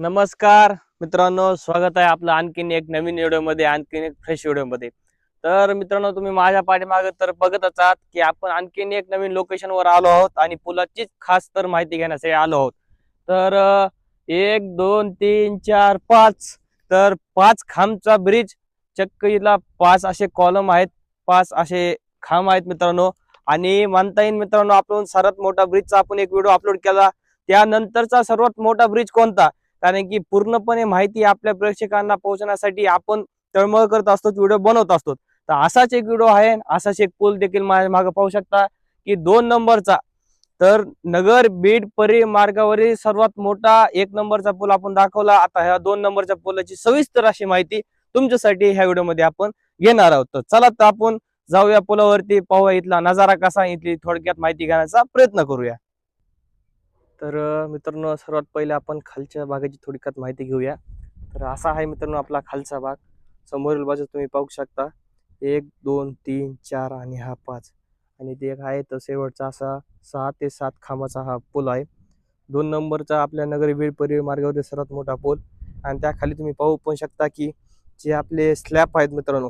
नमस्कार मित्रांनो स्वागत आहे आपलं आणखीन एक नवीन व्हिडिओमध्ये आणखीन एक फ्रेश व्हिडिओमध्ये. तर मित्रांनो तुम्ही माझ्या पाठीमागे तर बघतच आहात की आपण आणखीन एक नवीन लोकेशनवर आलो आहोत आणि पुलाचीच खास तर माहिती घेण्यासाठी आलो आहोत. तर एक दोन तीन चार पाच. तर पाच खांबचा ब्रिज चक्क इथला पाच असे कॉलम आहेत पाच असे खांब आहेत मित्रांनो. आणि म्हणता येईल मित्रांनो आपण सर्वात मोठा ब्रिजचा आपण एक व्हिडिओ अपलोड केला. त्यानंतरचा सर्वात मोठा ब्रिज कोणता? कारण की पूर्णपणे माहिती आपल्या प्रेक्षकांना पोहोचण्यासाठी आपण तळमळ करत असतो व्हिडिओ बनवत असतो. तर असाच एक व्हिडिओ आहे असाच एक पूल देखील माझ्या मागे पाहू शकता की दोन नंबरचा. तर नगर बीड परी मार्गावरील सर्वात मोठा एक नंबरचा पूल आपण दाखवला. आता ह्या दोन नंबरच्या पुलाची सविस्तर अशी माहिती तुमच्यासाठी ह्या व्हिडिओमध्ये आपण घेणार आहोत. तर चला तर आपण जाऊया पुलावरती पाहूया इथला नजारा कसा इथली थोडक्यात माहिती घेण्याचा प्रयत्न करूया. तर मित्रांनो सर्वात पहिले आपण खालच्या भागाची थोडक्यात माहिती घेऊया. तर असा आहे मित्रांनो आपला खालचा भाग समोरील बाजू तुम्ही पाहू शकता. एक दोन तीन चार आणि हा पाच. आणि ते एक आहे तर शेवटचा असा सहा ते सात खांबाचा हा पूल आहे. दोन नंबरचा आपल्या नगर वेळ परिवहन मार्गावरील सर्वात मोठा पूल. आणि त्याखाली तुम्ही पाहू पण शकता की जे आपले स्लॅब आहेत मित्रांनो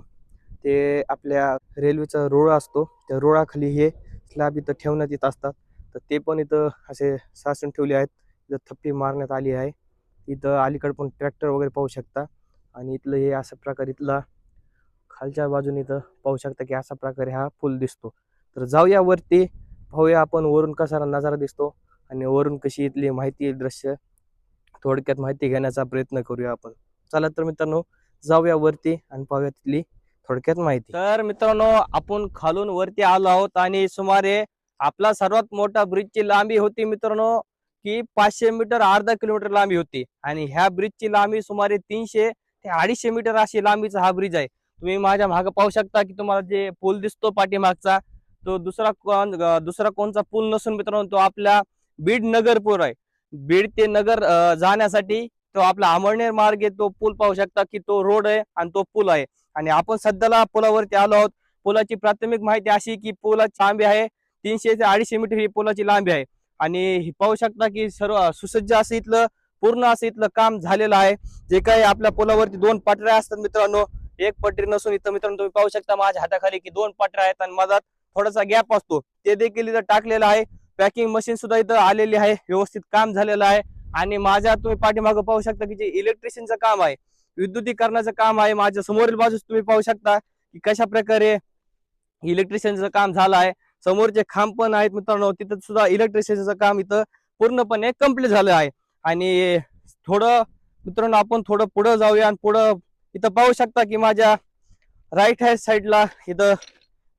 ते आपल्या रेल्वेचा रोळ असतो. त्या रोळाखाली हे स्लॅब इथं ठेवण्यात येत असतात. तर ते पण इथं असे साचून ठेवले आहेत. इथं थप्पी मारण्यात आली आहे. इथं अलीकडे पण ट्रॅक्टर वगैरे पाहू शकता. आणि इथलं हे अशा प्रकारे इथला खालच्या बाजूने इथं पाहू शकता की अशा प्रकारे हा पूल दिसतो. तर जाऊया वरती. पाहूया आपण वरून कसा नजारा दिसतो. आणि वरून कशी इथली माहिती दृश्य. थोडक्यात माहिती घेण्याचा प्रयत्न करूया आपण. चला तर मित्रांनो जाऊया वरती आणि पाहूया तिथली थोडक्यात माहिती. तर मित्रांनो आपण खालून वरती आलो आहोत आणि सुमारे आपला सर्वात मोठा ब्रिजची लांबी होती मित्रांनो की पाचशे मीटर अर्धा किलोमीटर लांबी होती. आणि ह्या ब्रिजची लांबी सुमारे तीनशे ते अडीचशे मीटर अशी लांबीचा हा ब्रिज आहे. तुम्ही माझ्या मागे पाहू शकता की तुम्हाला जे पूल दिसतो पाठीमागचा तो दुसरा कोण दुसरा कोणचा पूल नसून मित्रांनो तो आपला बीड नगर पूल आहे. बीड ते नगर जाण्यासाठी तो आपला अमळनेर मार्ग आहे. तो पूल पाहू शकता की तो रोड आहे आणि तो पूल आहे. आणि आपण सध्याला पुलावरती आलो आहोत. पुलाची प्राथमिक माहिती अशी की पुलाची लांबी आहे तीनशे ते अडीचशे मीटर ही पुलाची लांबी आहे. आणि ही पाहू शकता की सर्व सुसज्ज असं इथलं पूर्ण असं इथलं काम झालेलं आहे. जे काही आपल्या पुलावरती दोन पाटऱ्या असतात मित्रांनो एक पटरी नसून इथं मित्रांनो तुम्ही पाहू शकता माझ्या हाताखाली की दोन पटऱ्या आहेत आणि मधात थोडासा गॅप असतो. ते देखील इथं टाकलेलं आहे. पॅकिंग मशीन सुद्धा इथं आलेली आहे. व्यवस्थित काम झालेलं आहे. आणि माझ्या तुम्ही पाठीमागं पाहू शकता की जे इलेक्ट्रिशियनचं काम आहे विद्युतीकरणाचं काम आहे माझ्या समोरील बाजूस तुम्ही पाहू शकता की कशा प्रकारे इलेक्ट्रिशियनचं काम झालं आहे. समोरचे खांब पण आहेत मित्रांनो तिथं सुद्धा इलेक्ट्रिसिटीचं काम इथं पूर्णपणे कंप्लीट झालं आहे. आणि थोडं मित्रांनो आपण थोडं पुढं जाऊया आणि पुढं इथं पाहू शकता की माझ्या राईट हँड साईडला इथं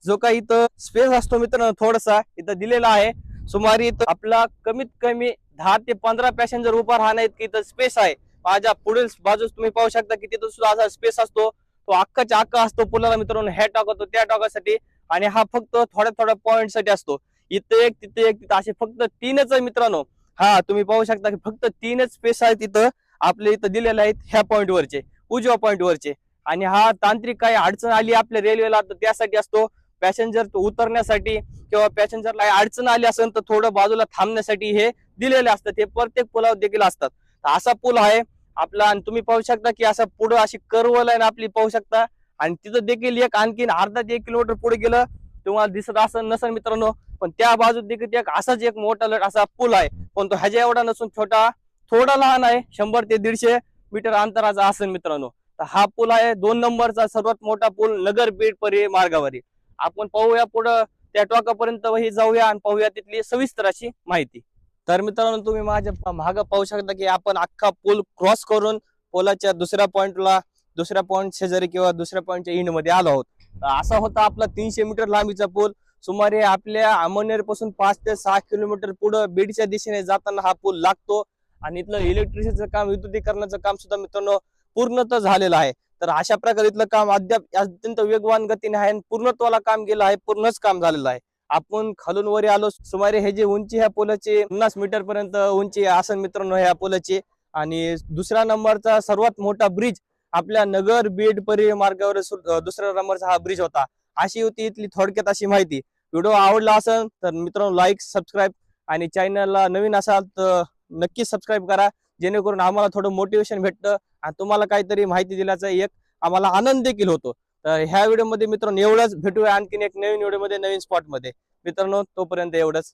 जो काही इथं स्पेस असतो मित्रांनो थोडासा इथं दिलेला आहे. सुमारे इथं आपला कमीत कमी दहा ते पंधरा पॅसेंजर उभा राहणार इतकी इथं स्पेस आहे. माझ्या पुढील बाजूस तुम्ही पाहू शकता की तिथं सुद्धा असा स्पेस असतो. तो अख्खाच्या अख्खा असतो पुलाला मित्रांनो ह्या टाकतो त्या टाकासाठी आणि हा फक्त थोड्या थोड्या पॉईंटसाठी असतो. इथं एक तिथे एक तिथं असे फक्त तीनच आहे मित्रांनो. हा तुम्ही पाहू शकता की फक्त तीनच स्पेस आहेत तिथं आपले इथं दिलेले आहेत ह्या पॉईंट वरचे उजव्या पॉईंट वरचे. आणि हा तांत्रिक काही अडचण आली आपल्या रेल्वेला तर त्यासाठी असतो पॅसेंजर उतरण्यासाठी किंवा पॅसेंजरला अडचण आली असेल तर थोडं बाजूला थांबण्यासाठी हे दिलेले असतात. हे प्रत्येक पुलावर देखील असतात. असा पूल आहे आपला. आणि तुम्ही पाहू शकता की असा पुढं अशी कर्व लाईन आपली पाहू शकता. आणि तिथं देखील एक आणखीन अर्धा ते एक किलोमीटर पुढे गेलं तुम्हाला दिसत असं नसेल मित्रांनो पण त्या बाजूत देखील एक असाच एक मोठा लट असा पूल आहे. पण तो ह्याच्या एवढा नसून छोटा थोडा लहान आहे शंभर ते दीडशे मीटर अंतराचा असेल मित्रांनो. तर हा पूल आहे दोन नंबरचा सर्वात मोठा पूल नगर बीड परी मार्गावरील आपण पाहूया पुढं त्या टॉकापर्यंत ही जाऊया आणि पाहूया तिथली सविस्तर अशी माहिती. तर मित्रांनो तुम्ही माझ्या मागं पाहू शकता की आपण अख्खा पूल क्रॉस करून पोलाच्या दुसऱ्या पॉइंटला दुसऱ्या पॉईंट शेजारी किंवा दुसऱ्या पॉईंटच्या इंडमध्ये आलो आहोत. असा होता आपला तीनशे मीटर लांबीचा पूल. सुमारे आपल्या अमळनेरपासून पाच ते सहा किलोमीटर पुढे बीडच्या दिशेने जाताना हा पूल लागतो. आणि इथलं इलेक्ट्रिसिटीचं काम विद्युतीकरणाचं काम सुद्धा मित्रांनो पूर्णत झालेलं आहे. तर अशा प्रकारे इथलं काम अद्याप अत्यंत वेगवान गतीने आहे आणि पूर्णत्वाला काम गेलं आहे. पूर्णच काम झालेलं आहे. आपण खालून वर आलो. सुमारे हे जे उंची ह्या पुलाची पन्नास मीटर पर्यंत उंची असेल मित्रांनो ह्या पुलाची. आणि दुसऱ्या नंबरचा सर्वात मोठा ब्रिज आपल्या नगर बीड परी मार्गावर दुसऱ्या नंबरचा हा ब्रिज होता. अशी होती इथली थोडक्यात अशी माहिती. व्हिडिओ आवडला असेल तर मित्रांनो लाईक सबस्क्राईब आणि चॅनलला नवीन असाल तर नक्की सबस्क्राईब करा. जेणेकरून आम्हाला थोडं मोटिवेशन भेटतं आणि तुम्हाला काहीतरी माहिती दिल्याचा एक आम्हाला आनंद देखील होतो. तर ह्या व्हिडिओमध्ये मित्रांनो एवढंच. भेटूया आणखीन एक नवीन व्हिडिओमध्ये नवीन स्पॉटमध्ये मित्रांनो तोपर्यंत एवढंच.